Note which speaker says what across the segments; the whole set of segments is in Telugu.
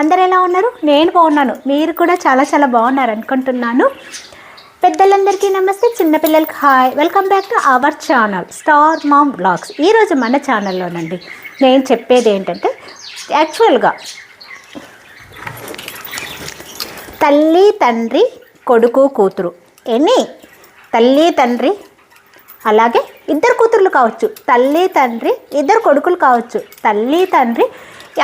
Speaker 1: అందరు ఎలా ఉన్నారు? నేను బాగున్నాను. మీరు కూడా చాలా చాలా బాగున్నారు అనుకుంటున్నాను. పెద్దలందరికీ నమస్తే. చిన్నపిల్లలకి hi. Welcome back to our channel star mom blogs ఈరోజు మన ఛానల్లోనండి నేను చెప్పేది ఏంటంటే యాక్చువల్గా తల్లి తండ్రి కొడుకు కూతురు. ఎనీ తల్లి తండ్రి అలాగే ఇద్దరు కూతుర్లు కావచ్చు. తల్లి తండ్రి ఇద్దరు కొడుకులు కావచ్చు. తల్లి తండ్రి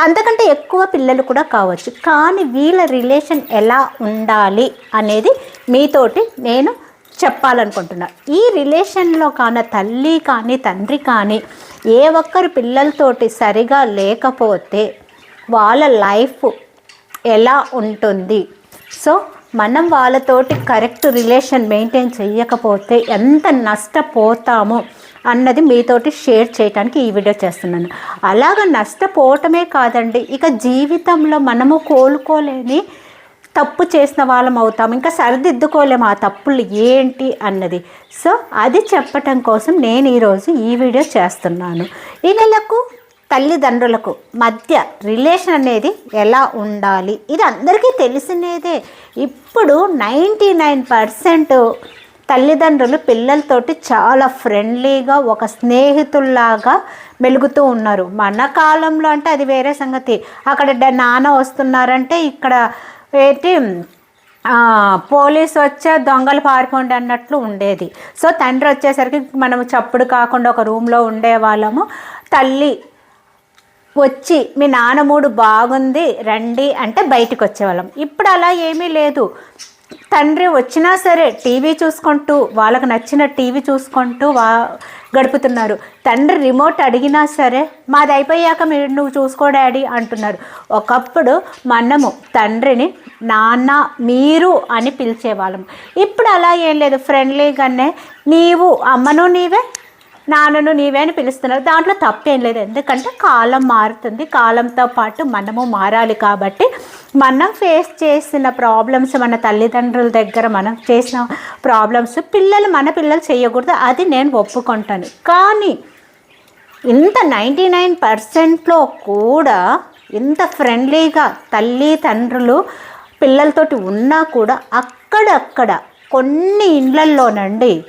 Speaker 1: అంతకంటే ఎక్కువ పిల్లలు కూడా కావచ్చు. కానీ వీళ్ళ రిలేషన్ ఎలా ఉండాలి అనేది మీతోటి నేను చెప్పాలనుకుంటున్నా. ఈ రిలేషన్లో కాన తల్లి కానీ తండ్రి కానీ ఏ ఒక్కరు పిల్లలతోటి సరిగా లేకపోతే వాళ్ళ లైఫ్ ఎలా ఉంటుంది? సో మనం వాళ్ళతోటి కరెక్ట్ రిలేషన్ మెయింటైన్ చేయకపోతే ఎంత నష్టపోతామో అన్నది మీతోటి షేర్ చేయడానికి ఈ వీడియో చేస్తున్నాను. అలాగ నష్టపోవటమే కాదండి ఇక జీవితంలో మనము కోలుకోలేని తప్పు చేసిన వాళ్ళం అవుతాం ఇంకా సరిదిద్దుకోలేము ఆ తప్పులు ఏంటి అన్నది. సో అది చెప్పటం కోసం నేను ఈరోజు ఈ వీడియో చేస్తున్నాను. ఈ నెలకు తల్లిదండ్రులకు మధ్య రిలేషన్ అనేది ఎలా ఉండాలి? ఇది అందరికీ తెలిసినదే. ఇప్పుడు నైంటీ నైన్ పర్సెంట్ తల్లిదండ్రులు పిల్లలతోటి చాలా ఫ్రెండ్లీగా ఒక స్నేహితుల్లాగా మెలుగుతూ ఉన్నారు. మన కాలంలో అంటే అది వేరే సంగతి. అక్కడ నాన్న వస్తున్నారంటే ఇక్కడ ఏంటి పోలీస్ పోలీసు వచ్చే దొంగలు పారిపోండి అన్నట్లు ఉండేది. సో తండ్రి వచ్చేసరికి మనం చప్పుడు కాకుండా ఒక రూమ్లో ఉండేవాళ్ళము. తల్లి వచ్చి మీ నాన్న మూడు బాగుంది రండి అంటే బయటికి వచ్చేవాళ్ళం ఇప్పుడు అలా ఏమీ లేదు. తండ్రి వచ్చినా సరే టీవీ చూసుకుంటూ వాళ్ళకు నచ్చిన టీవీ చూసుకుంటూ వా గడుపుతున్నారు. తండ్రి రిమోట్ అడిగినా సరే మాది అయిపోయాక మీరు నువ్వు చూసుకో డాడీ అంటున్నారు. ఒకప్పుడు మనము తండ్రిని నాన్న మీరు అని పిలిచేవాళ్ళం. ఇప్పుడు అలా ఏం లేదు. ఫ్రెండ్లీగానే నీవు అమ్మను నీవే నాన్నను నీవే అని పిలుస్తున్నారు. దాంట్లో తప్పేం లేదు. ఎందుకంటే కాలం మారుతుంది. కాలంతో పాటు మనము మారాలి కాబట్టి మనం ఫేస్ చేసిన ప్రాబ్లమ్స్ మన తల్లిదండ్రుల దగ్గర మనం చేసిన ప్రాబ్లమ్స్ పిల్లలు మన పిల్లలు చేయకూడదు. అది నేను ఒప్పుకుంటాను. కానీ ఇంత నైంటీ నైన్ పర్సెంట్లో కూడా ఇంత ఫ్రెండ్లీగా తల్లి తండ్రులు పిల్లలతోటి ఉన్నా కూడా అక్కడక్కడ కొన్ని ఇండ్లల్లోనండి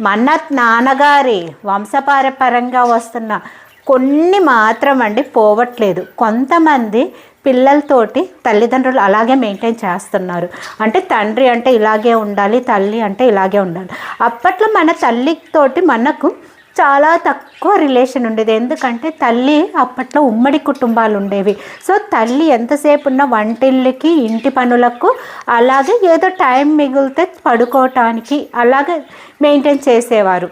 Speaker 1: మన నాన్నగారి వంశపారపరంగా వస్తున్న కొన్ని మాత్రం అండి పోవట్లేదు. కొంతమంది పిల్లలతోటి తల్లిదండ్రులు అలాగే మెయింటైన్ చేస్తున్నారు. అంటే తండ్రి అంటే ఇలాగే ఉండాలి తల్లి అంటే ఇలాగే ఉండాలి. అప్పట్లో మన తల్లితోటి మనకు చాలా తక్కువ రిలేషన్ ఉండేది. ఎందుకంటే తల్లి అప్పట్లో ఉమ్మడి కుటుంబాలు ఉండేవి. సో తల్లి ఎంతసేపు ఉన్న వంటిళ్ళకి ఇంటి పనులకు అలాగే ఏదో టైం మిగిలితే పడుకోవటానికి అలాగే మెయింటైన్ చేసేవారు.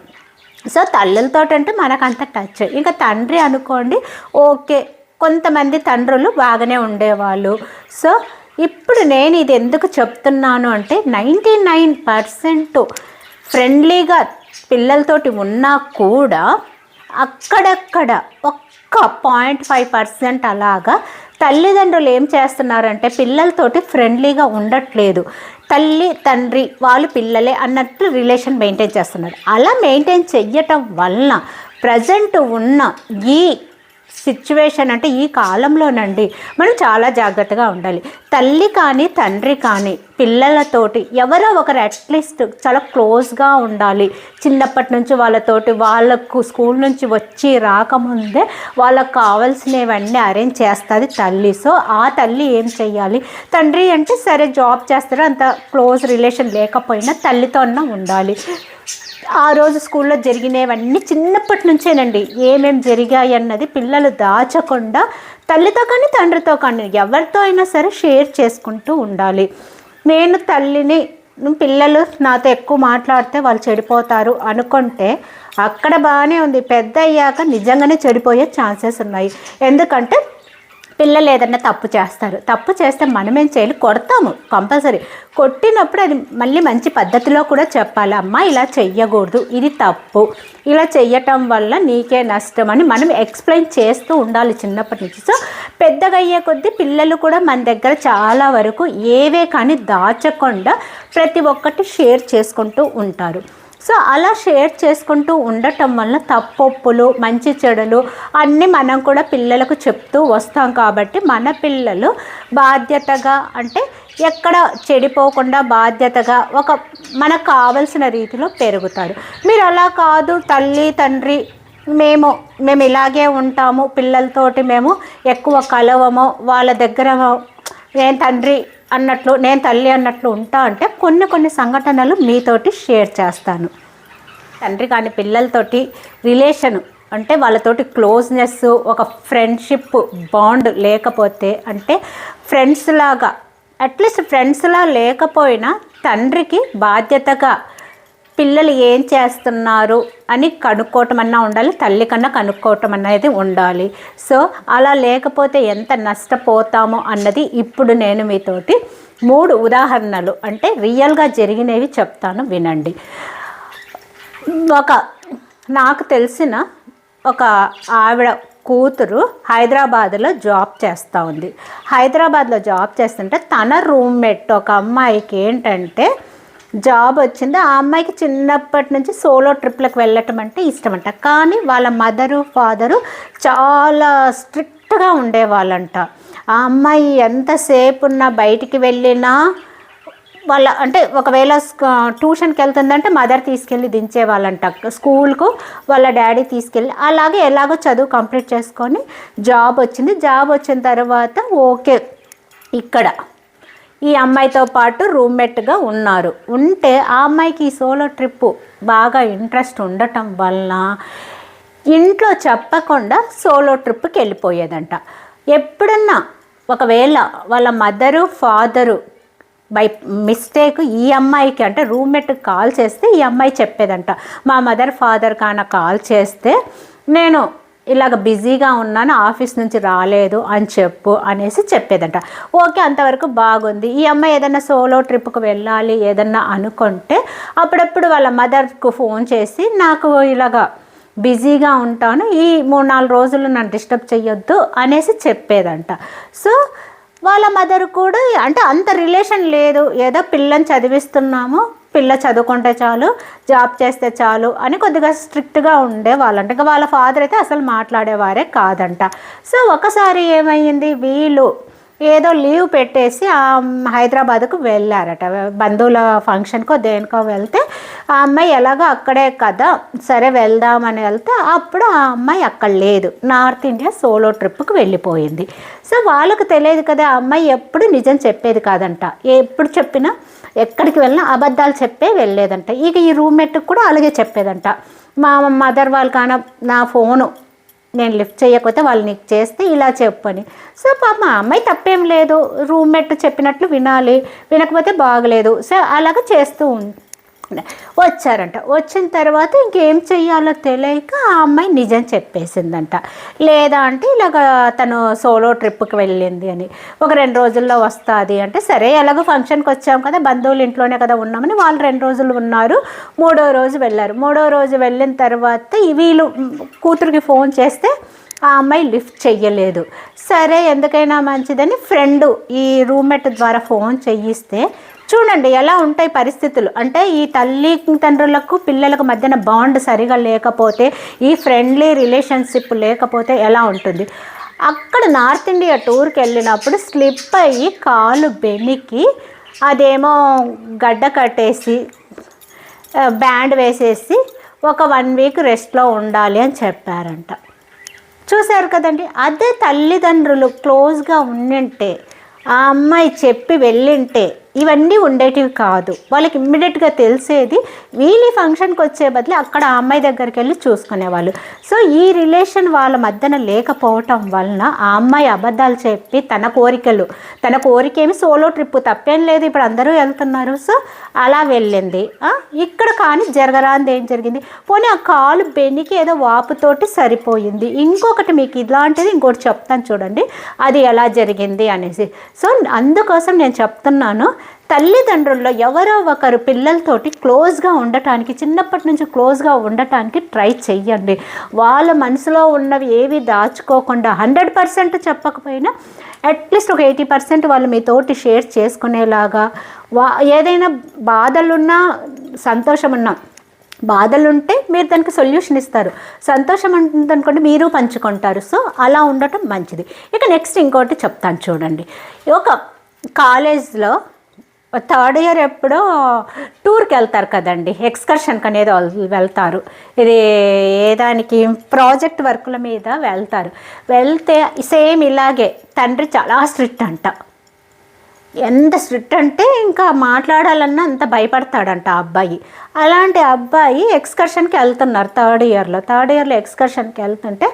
Speaker 1: సో తల్లులతో అంటే మనకు అంత టచ్ ఇంకా తండ్రి అనుకోండి ఓకే కొంతమంది తండ్రులు బాగానే ఉండేవాళ్ళు. సో ఇప్పుడు నేను ఇది ఎందుకు చెప్తున్నాను అంటే నైంటీ నైన్ పర్సెంట్ ఫ్రెండ్లీగా పిల్లలతోటి ఉన్నా కూడా అక్కడక్కడ ఒక్క పాయింట్ ఫైవ్ పర్సెంట్ అలాగా తల్లిదండ్రులు ఏం చేస్తున్నారంటే పిల్లలతోటి ఫ్రెండ్లీగా ఉండట్లేదు. తల్లి తండ్రి వాళ్ళు పిల్లలే అన్నట్లు రిలేషన్ మెయింటైన్ చేస్తున్నారు. అలా మెయింటైన్ చెయ్యటం వలన ప్రజెంట్ ఉన్న ఈ సిచ్యువేషన్ అంటే ఈ కాలంలోనండి మనం చాలా జాగ్రత్తగా ఉండాలి. తల్లి కానీ తండ్రి కానీ పిల్లలతోటి ఎవరో ఒకరు అట్లీస్ట్ చాలా క్లోజ్గా ఉండాలి. చిన్నప్పటి నుంచి వాళ్ళతోటి వాళ్ళకు స్కూల్ నుంచి వచ్చి రాకముందే వాళ్ళకు కావాల్సినవన్నీ అరేంజ్ చేస్తుంది తల్లి. సో ఆ తల్లి ఏం చెయ్యాలి? తండ్రి అంటే సరే జాబ్ చేస్తారో అంత క్లోజ్ రిలేషన్ లేకపోయినా తల్లితో ఉండాలి. ఆ రోజు స్కూల్లో జరిగినవన్నీ చిన్నప్పటి నుంచేనండి. ఏమేం జరిగాయి అన్నది పిల్లలు దాచకుండా తల్లితో కానీ తండ్రితో కానీ ఎవరితో అయినా సరే షేర్ చేసుకుంటూ ఉండాలి. నేను తల్లిని పిల్లలు నాతో ఎక్కువ మాట్లాడితే వాళ్ళు చెడిపోతారు అనుకుంటే అక్కడ బాగానే ఉంది. పెద్ద అయ్యాక నిజంగానే చెడిపోయే ఛాన్సెస్ ఉన్నాయి. ఎందుకంటే పిల్లలు ఏదన్నా తప్పు చేస్తారు. తప్పు చేస్తే మనమేం చేయాలి? కొడతాము. కంపల్సరీ. కొట్టినప్పుడు అది మళ్ళీ మంచి పద్ధతిలో కూడా చెప్పాలి. అమ్మ ఇలా చెయ్యకూడదు. ఇది తప్పు. ఇలా చెయ్యటం వల్ల నీకే నష్టం అని మనం ఎక్స్ప్లెయిన్ చేస్తూ ఉండాలి చిన్నప్పటి నుంచి. సో పెద్దగా అయ్యే కొద్దీ పిల్లలు కూడా మన దగ్గర చాలా వరకు ఏవే కానీ దాచకుండా ప్రతి ఒక్కటి షేర్ చేసుకుంటూ ఉంటారు. సో అలా షేర్ చేసుకుంటూ ఉండటం వల్ల తప్పొప్పులు మంచి చెడులు అన్నీ మనం కూడా పిల్లలకు చెప్తూ వస్తాం కాబట్టి మన పిల్లలు బాధ్యతగా అంటే ఎక్కడ చెడిపోకుండా బాధ్యతగా ఒక మనకు కావలసిన రీతిలో పెరుగుతారు. మీరు అలా కాదు తల్లి తండ్రి మేము మేము ఇలాగే ఉంటాము పిల్లలతోటి మేము ఎక్కువ కలవము వాళ్ళ దగ్గర ఏం తండ్రి అన్నట్లు నేను తల్లి అన్నట్లు ఉంటా అంటే కొన్ని కొన్ని సంఘటనలు మీతోటి షేర్ చేస్తాను. తండ్రి కానీ పిల్లలతోటి రిలేషన్ అంటే వాళ్ళతోటి క్లోజ్నెస్ ఒక ఫ్రెండ్షిప్ బాండ్ లేకపోతే అంటే ఫ్రెండ్స్ లాగా అట్లీస్ట్ ఫ్రెండ్స్లా లేకపోయినా తండ్రికి బాధ్యతగా పిల్లలు ఏం చేస్తున్నారు అని కనుక్కోవటం అన్నా ఉండాలి తల్లి కన్నా కనుక్కోవటం అనేది ఉండాలి. సో అలా లేకపోతే ఎంత నష్టపోతామో అన్నది ఇప్పుడు నేను మీతోటి మూడు ఉదాహరణలు. అంటే రియల్గా జరిగినవి చెప్తాను వినండి. ఒక నాకు తెలిసిన ఒక ఆవిడ కూతురు హైదరాబాద్లో జాబ్ చేస్తూ ఉంది. హైదరాబాద్లో జాబ్ చేస్తుంటే తన రూమ్మేట్ ఒక అమ్మాయికి ఏంటంటే జాబ్ వచ్చింది. ఆ అమ్మాయికి చిన్నప్పటి నుంచి సోలో ట్రిప్లకు వెళ్ళటం అంటే ఇష్టం అంట కానీ వాళ్ళ మదరు ఫాదరు చాలా స్ట్రిక్ట్గా ఉండేవాళ్ళంట. ఆ అమ్మాయి ఎంతసేపు ఉన్నా బయటికి వెళ్ళినా వాళ్ళ అంటే ఒకవేళ ట్యూషన్కి వెళ్తుందంటే మదర్ తీసుకెళ్ళి దించేవాళ్ళంట. స్కూల్కు వాళ్ళ డాడీ తీసుకెళ్ళి అలాగే ఎలాగో చదువు కంప్లీట్ చేసుకొని జాబ్ వచ్చింది. జాబ్ వచ్చిన తర్వాత ఓకే ఇక్కడ ఈ అమ్మాయితో పాటు రూమ్మేట్గా ఉన్నారు. ఉంటే ఆ అమ్మాయికి ఈ సోలో ట్రిప్పు బాగా ఇంట్రెస్ట్ ఉండటం వలన ఇంట్లో చెప్పకుండా సోలో ట్రిప్కి వెళ్ళిపోయేదంట. ఎప్పుడన్నా ఒకవేళ వాళ్ళ మదరు ఫాదరు బై మిస్టేక్ ఈ అమ్మాయికి అంటే రూమ్మేట్కి కాల్ చేస్తే ఈ అమ్మాయి చెప్పేదంట మా మదర్ ఫాదర్ కాన కాల్ చేస్తే నేను ఇలాగ బిజీగా ఉన్నాను ఆఫీస్ నుంచి రాలేదు అని చెప్పు అనేసి చెప్పేదంట. ఓకే అంతవరకు బాగుంది. ఈ అమ్మాయి ఏదైనా సోలో ట్రిప్కి వెళ్ళాలి ఏదన్నా అనుకుంటే అప్పుడప్పుడు వాళ్ళ మదర్కు ఫోన్ చేసి నాకు ఇలాగా బిజీగా ఉంటాను ఈ మూడు నాలుగు రోజులు నన్ను డిస్టర్బ్ చేయొద్దు అనేసి చెప్పేదంట. సో వాళ్ళ మదర్ కూడా అంటే అంత రిలేషన్ లేదు. ఏదో పిల్లని చదివిస్తున్నాము పిల్ల చదువుకుంటే చాలు జాబ్ చేస్తే చాలు అని కొద్దిగా స్ట్రిక్ట్గా ఉండే వాళ్ళంట ఇంకా వాళ్ళ ఫాదర్ అయితే అసలు మాట్లాడేవారే కాదంట. సో ఒకసారి ఏమైంది? వీళ్ళు ఏదో లీవ్ పెట్టేసి ఆ హైదరాబాద్కు వెళ్ళారట. బంధువుల ఫంక్షన్కో దేనికో వెళ్తే ఆ అమ్మాయి ఎలాగో అక్కడే కదా సరే వెళ్దామని వెళ్తే అప్పుడు ఆ అమ్మాయి అక్కడ లేదు. నార్త్ ఇండియా సోలో ట్రిప్కి వెళ్ళిపోయింది. సో వాళ్ళకు తెలియదు కదా ఆ అమ్మాయి ఎప్పుడు నిజం చెప్పేది కాదంట. ఎప్పుడు చెప్పినా ఎక్కడికి వెళ్ళినా అబద్ధాలు చెప్పే వెళ్ళేదంట. ఇక ఈ రూమ్మేట్కి కూడా అలాగే చెప్పేదంట. మా మదర్ వాళ్ళు కాన నా ఫోను నేను లిఫ్ట్ చేయకపోతే వాళ్ళు నీకు చేస్తే ఇలా చెప్పని. సో పాప మా అమ్మాయి తప్పేం లేదు. రూమ్మేట్ చెప్పినట్లు వినాలి. వినకపోతే బాగలేదు. సో అలాగ చేస్తూ ఉంది వచ్చారంట. వచ్చిన తర్వాత ఇంకేం చెయ్యాలో తెలియక ఆ అమ్మాయి నిజం చెప్పేసిందంట. లేదా అంటే ఇలాగ తను సోలో ట్రిప్కి వెళ్ళింది అని. ఒక రెండు రోజుల్లో వస్తుంది అంటే సరే ఎలాగో ఫంక్షన్కి వచ్చాం కదా బంధువులు ఇంట్లోనే కదా ఉన్నామని వాళ్ళు రెండు రోజులు ఉన్నారు మూడో రోజు వెళ్ళారు. మూడో రోజు వెళ్ళిన తర్వాత వీళ్ళు కూతురికి ఫోన్ చేస్తే ఆ అమ్మాయి లిఫ్ట్ చెయ్యలేదు. సరే ఎందుకైనా మంచిదని ఫ్రెండ్ ఈ రూమ్మేట్ ద్వారా ఫోన్ చేయిస్తే చూడండి ఎలా ఉంటాయి పరిస్థితులు. అంటే ఈ తల్లి తండ్రులకు పిల్లలకు మధ్యన బాండ్ సరిగా లేకపోతే ఈ ఫ్రెండ్లీ రిలేషన్షిప్ లేకపోతే ఎలా ఉంటుంది? అక్కడ నార్త్ ఇండియా టూర్కి వెళ్ళినప్పుడు స్లిప్ అయ్యి కాలు బెనికి అదేమో గడ్డ కట్టేసి బ్యాండ్ వేసేసి ఒక వన్ వీక్ రెస్ట్లో ఉండాలి అని చెప్పారంట. చూశారు కదండి అదే తల్లిదండ్రులు క్లోజ్గా ఉండింటే ఆ అమ్మాయి చెప్పి వెళ్ళింటే ఇవన్నీ ఉండేటివి కాదు. వాళ్ళకి ఇమ్మీడియట్గా తెలిసేది వీళ్ళు ఫంక్షన్కి వచ్చే బదులు అక్కడ ఆ అమ్మాయి దగ్గరికి వెళ్ళి చూసుకునేవాళ్ళు. సో ఈ రిలేషన్ వాళ్ళ మధ్యన లేకపోవటం వలన ఆ అమ్మాయి అబద్ధాలు చెప్పి తన కోరికలు తన కోరికేమి సోలో ట్రిప్ తప్పేం లేదు ఇప్పుడు అందరూ వెళ్తున్నారు. సో అలా వెళ్ళింది. ఇక్కడ కానీ జరగరాంది ఏం జరిగింది? పోనీ ఆ కాలు బెనికి ఏదో వాపుతోటి సరిపోయింది. ఇంకొకటి మీకు ఇలాంటిది ఇంకోటి చెప్తాను చూడండి. అది ఎలా జరిగింది అనేసి. సో అందుకోసం నేను చెప్తున్నాను. తల్లిదండ్రుల్లో ఎవరో ఒకరు పిల్లలతోటి క్లోజ్గా ఉండటానికి చిన్నప్పటి నుంచి క్లోజ్గా ఉండటానికి ట్రై చెయ్యండి. వాళ్ళ మనసులో ఉన్నవి ఏవి దాచుకోకుండా హండ్రెడ్ పర్సెంట్ చెప్పకపోయినా అట్లీస్ట్ ఒక ఎయిటీ పర్సెంట్ వాళ్ళు మీతోటి షేర్ చేసుకునేలాగా. వా ఏదైనా బాధలున్నా సంతోషమున్నా బాధలుంటే బాధలు ఉంటే మీరు దానికి సొల్యూషన్ ఇస్తారు. సంతోషం ఉందనుకోండి మీరు పంచుకుంటారు. సో అలా ఉండటం మంచిది. ఇక నెక్స్ట్ ఇంకోటి చెప్తాను చూడండి. ఒక కాలేజ్లో థర్డ్ ఇయర్ ఎప్పుడో టూర్కి వెళ్తారు కదండి ఎక్స్కర్షన్కి అనేది వెళ్తారు. ఇది ఏదానికి ప్రాజెక్ట్ వర్కుల మీద వెళ్తారు. వెళ్తే సేమ్ ఇలాగే తండ్రి చాలా స్ట్రిక్ట్ అంట. ఎంత స్ట్రిక్ట్ అంటే ఇంకా మాట్లాడాలన్నా అంత భయపడతాడంట ఆ అబ్బాయి. అలాంటి అబ్బాయి ఎక్స్కర్షన్కి వెళ్తున్నారు థర్డ్ ఇయర్లో. థర్డ్ ఇయర్లో ఎక్స్కర్షన్కి వెళ్తుంటే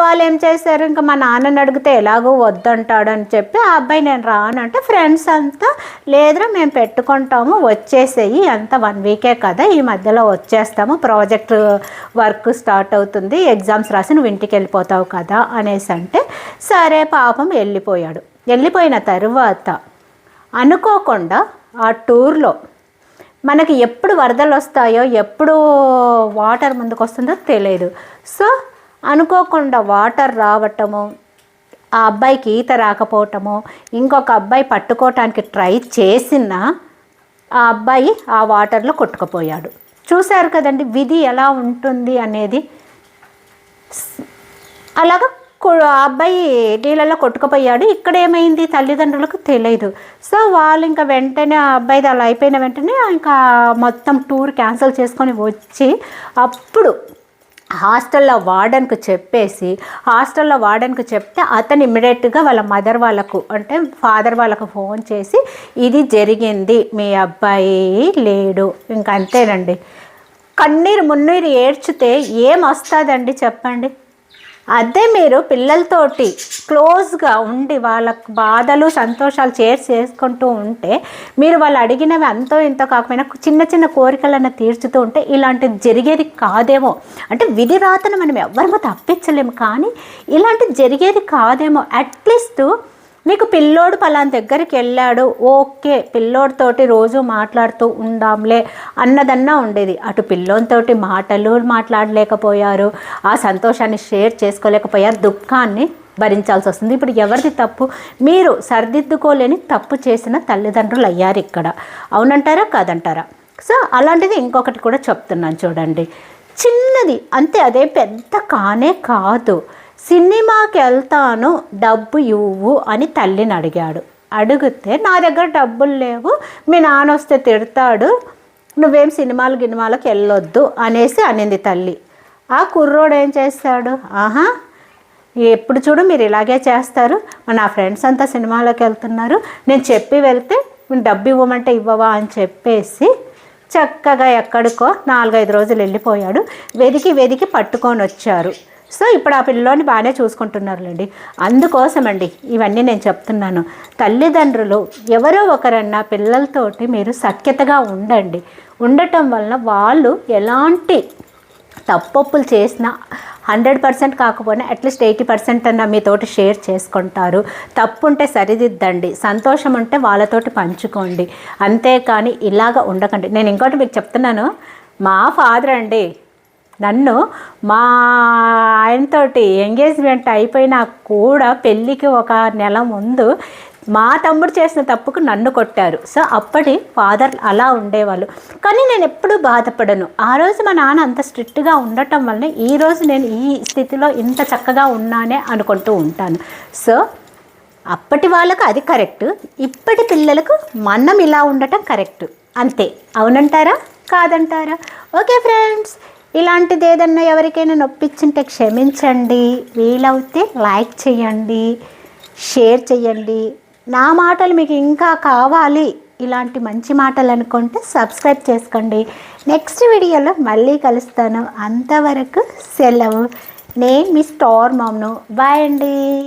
Speaker 1: వాళ్ళు ఏం చేశారు? ఇంకా మా నాన్నని అడిగితే ఎలాగో వద్దంటాడని చెప్పి ఆ అబ్బాయి నేను రానంటే ఫ్రెండ్స్ అంతా లేదురా మేము పెట్టుకుంటాము వచ్చేసేయి అంత వన్ వీకే కదా ఈ మధ్యలో వచ్చేస్తాము ప్రాజెక్ట్ వర్క్ స్టార్ట్ అవుతుంది ఎగ్జామ్స్ రాసి నువ్వు ఇంటికి వెళ్ళిపోతావు కదా అనేసి అంటే సరే పాపం వెళ్ళిపోయాడు. వెళ్ళిపోయిన తర్వాత అనుకోకుండా ఆ టూర్లో మనకి ఎప్పుడు వరదలు వస్తాయో ఎప్పుడు వాటర్ ముందుకు వస్తుందో తెలియదు. సో అనుకోకుండా వాటర్ రావటము ఆ అబ్బాయికి ఈత రాకపోవటము ఇంకొక అబ్బాయి పట్టుకోవటానికి ట్రై చేసిన ఆ అబ్బాయి ఆ వాటర్లో కొట్టుకుపోయాడు. చూశారు కదండి విధి ఎలా ఉంటుంది అనేది. అలాగా అబ్బాయి నీళ్ళలో కొట్టుకుపోయాడు. ఇక్కడ ఏమైంది? తల్లిదండ్రులకు తెలియదు సో వాళ్ళు ఇంకా వెంటనే ఆ అబ్బాయిది అలా అయిపోయిన వెంటనే ఇంకా మొత్తం టూర్ క్యాన్సిల్ చేసుకొని వచ్చి అప్పుడు హాస్టల్లో వార్డెన్కు చెప్పేసి హాస్టల్లో వార్డెన్కు చెప్తే అతను ఇమ్మీడియట్గా వాళ్ళ మదర్ వాళ్ళకు అంటే ఫాదర్ వాళ్ళకు ఫోన్ చేసి ఇది జరిగింది. మీ అబ్బాయి లేడు. ఇంక అంతేనండి. కన్నీరు మున్నీరు ఏడ్చితే ఏం వస్తుందండి చెప్పండి? అదే మీరు పిల్లలతోటి క్లోజ్గా ఉండి వాళ్ళ బాధలు సంతోషాలు షేర్ చేసుకుంటూ ఉంటే మీరు వాళ్ళు అడిగినవి అంతో ఇంతో కాకపోయినా చిన్న చిన్న కోరికలను తీర్చుతూ ఉంటే ఇలాంటిది జరిగేది కాదేమో. అంటే విధి రాతను మనం ఎవరిమో తప్పించలేము కానీ ఇలాంటిది జరిగేది కాదేమో. అట్లీస్ట్ మీకు పిల్లోడు పలానా దగ్గరికి వెళ్ళాడు ఓకే పిల్లోడితోటి రోజు మాట్లాడుతూ ఉందాంలే అన్నదన్నా ఉండేది. అటు పిల్లోనితోటి మాటలు మాట్లాడలేకపోయారు ఆ సంతోషాన్ని షేర్ చేసుకోలేకపోయారు దుఃఖాన్ని భరించాల్సి వస్తుంది. ఇప్పుడు ఎవరిది తప్పు? మీరు సరిదిద్దుకోలేని తప్పు చేసిన తల్లిదండ్రులు అయ్యారు ఇక్కడ. అవునంటారా? కాదంటారా? సో అలాంటిది ఇంకొకటి కూడా చెప్తున్నాను చూడండి. చిన్నది అంతే అదే పెద్ద కానే కాదు. సినిమాకి వెళ్తాను డబ్బు ఇవ్వు అని తల్లిని అడిగాడు. అడిగితే నా దగ్గర డబ్బులు లేవు మీ నాన్న వస్తే తిడతాడు నువ్వేం సినిమాలు గినిమాలకు వెళ్ళొద్దు అనేసి అనింది తల్లి. ఆ కుర్రోడు ఏం చేస్తాడు? ఆహా ఎప్పుడు చూడు మీరు ఇలాగే చేస్తారు నా ఫ్రెండ్స్ అంతా సినిమాలోకి వెళ్తున్నారు నేను చెప్పి వెళ్తే డబ్బు ఇవ్వమంటే ఇవ్వవా అని చెప్పేసి చక్కగా ఎక్కడికో నాలుగైదు రోజులు వెళ్ళిపోయాడు. వెదికి వెదికి పట్టుకొని వచ్చారు. సో ఇప్పుడు ఆ పిల్లోని బాగానే చూసుకుంటున్నారులేండి. అందుకోసమండి ఇవన్నీ నేను చెప్తున్నాను. తల్లిదండ్రులు ఎవరో ఒకరన్నా పిల్లలతోటి మీరు సఖ్యతగా ఉండండి. ఉండటం వలన వాళ్ళు ఎలాంటి తప్పొప్పులు చేసినా హండ్రెడ్ పర్సెంట్ కాకపోయినా అట్లీస్ట్ ఎయిటీ పర్సెంట్ అన్న మీతోటి షేర్ చేసుకుంటారు. తప్పు ఉంటే సరిదిద్దండి. సంతోషం ఉంటే వాళ్ళతోటి పంచుకోండి. అంతేకాని ఇలాగ ఉండకండి. నేను ఇంకోటి మీకు చెప్తున్నాను. మా ఫాదర్ అండి నన్ను మా ఆయనతోటి ఎంగేజ్మెంట్ అయిపోయినా కూడా పెళ్ళికి ఒక నెల ముందు మా తమ్ముడు చేసిన తప్పుకు నన్ను కొట్టారు. సో అప్పటి ఫాదర్ అలా ఉండేవాళ్ళు. కానీ నేను ఎప్పుడూ బాధపడను. ఆ రోజు మా నాన్న అంత స్ట్రిక్ట్గా ఉండటం వల్ల ఈ రోజు నేను ఈ స్థితిలో ఇంత చక్కగా ఉన్నానే అనుకుంటూ ఉంటాను. సో అప్పటి వాళ్ళకు అది కరెక్ట్. ఇప్పటి పిల్లలకు మనం ఇలా ఉండటం కరెక్ట్. అంతే. అవునంటారా? కాదంటారా? Okay friends. ఇలాంటిది ఏదన్నా ఎవరికైనా నొప్పించుంటే క్షమించండి. వీలవుతే లైక్ చేయండి షేర్ చేయండి. నా మాటలు మీకు ఇంకా కావాలి. ఇలాంటి మంచి మాటలు అనుకుంటే సబ్స్క్రైబ్ చేసుకోండి. నెక్స్ట్ వీడియోలో మళ్ళీ కలుస్తాను. అంతవరకు సెలవు. నేను మీ స్టార్ మామ్ను బాయ్ అండి.